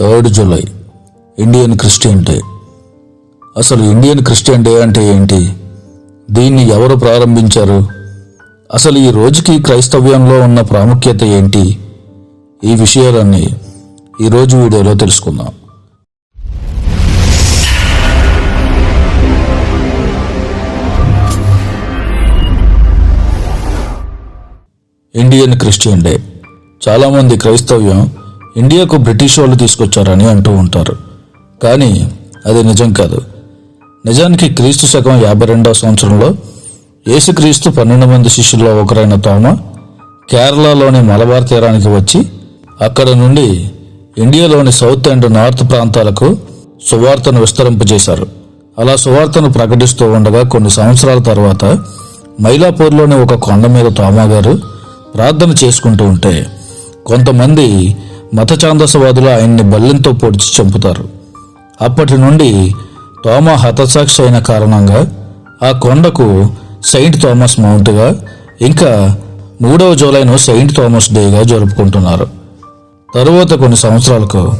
Third July. Indian Christian Day. అసలు Indian Christian Day అంటే ఏంటి? దీన్ని ఎవరు ప్రారంభించారు? అసలు ఈ రోజుకి క్రైస్తవ్యంలో ఉన్న ప్రాముఖ్యత ఏంటి? ఈ విషయాలన్నీ ఈరోజు వీడియోలో తెలుసుకుందాం. Indian Christian Day. చాలామంది క్రైస్తవ్యం ఇండియాకు బ్రిటిష్ వాళ్ళు తీసుకొచ్చారని అంటూ ఉంటారు. కానీ అది నిజం కాదు. నిజానికి క్రీస్తు శకం యాభై రెండవ సంవత్సరంలో యేసుక్రీస్తు పన్నెండు మంది శిష్యుల్లో ఒకరైన తోమ కేరళలోని మలబార్ తీరానికి వచ్చి అక్కడ నుండి ఇండియాలోని సౌత్ అండ్ నార్త్ ప్రాంతాలకు సువార్తను విస్తరింపజేశారు. అలా సువార్తను ప్రకటిస్తూ ఉండగా కొన్ని సంవత్సరాల తర్వాత మైలాపూర్లోని ఒక కొండ మీద తోమా గారు ప్రార్థన చేసుకుంటూ ఉంటే కొంతమంది మత ఛాందసవాదులు ఆయన్ని బల్లెంతో పొడిచి చంపుతారు. అప్పటి నుండి తోమా హతసాక్షి అయిన కారణంగా ఆ కొండకు సెయింట్ థామస్ మౌంట్గా ఇంకా మూడవ జూలైను సెయింట్ థామస్ డేగా జరుపుకుంటున్నారు. తరువాత కొన్ని సంవత్సరాలకు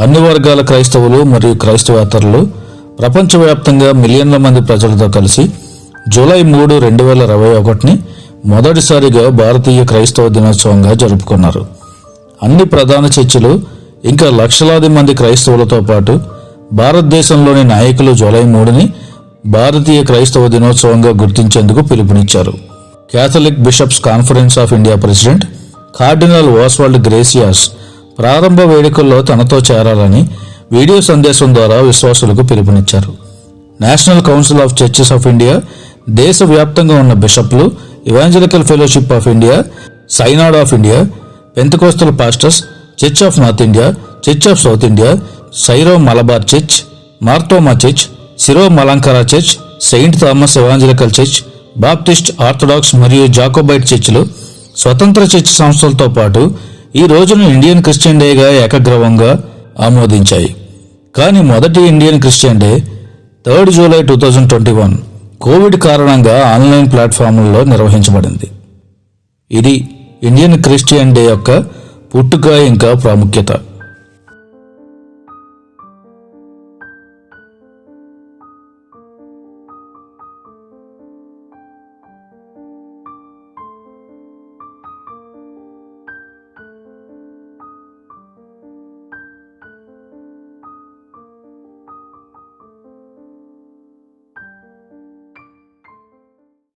అన్ని వర్గాల క్రైస్తవులు మరియు క్రైస్తవేతరులు ప్రపంచవ్యాప్తంగా మిలియన్ల మంది ప్రజలతో కలిసి జూలై మూడు రెండు వేల ఇరవై ఒకటిని మొదటిసారిగా భారతీయ క్రైస్తవ దినోత్సవంగా జరుపుకున్నారు. అన్ని ప్రధాన చర్చిలు ఇంకా లక్షలాది మంది క్రైస్తవులతో పాటు భారతదేశంలోని నాయకులు జూలై మూడుని భారతీయ క్రైస్తవ దినోత్సవంగా గుర్తించేందుకు పిలుపునిచ్చారు. Catholic Bishops Conference of India President Cardinal Oswald Gracias ప్రారంభ వేడుకల్లో తనతో చేరాలని వీడియో సందేశం ద్వారా విశ్వాసులకు పిలుపునిచ్చారు. National Council of Churches of India దేశవ్యాప్తంగా ఉన్న బిషప్లు Evangelical Fellowship of India Synod of India Pentecostal Pastors Church of North India Church of South India Syro Malabar Church Marthoma Church Syro Malankara Church Saint Thomas Evangelical Church Baptist Orthodox మరియు Jacobite చర్చిలు స్వతంత్ర church సంస్థలతో పాటు ఈ రోజును Indian Christian డేగా ఏకగ్రవంగా ఆమోదించాయి. కానీ మొదటి Indian Christian Day third July two thousand twenty one. Covid కారణంగా ఆన్లైన్ ప్లాట్ఫామ్లలో నిర్వహించబడింది. ఇది ఇండియన్ క్రిస్టియన్ డే యొక్క పుట్టుక ఇంకా ప్రాముఖ్యత.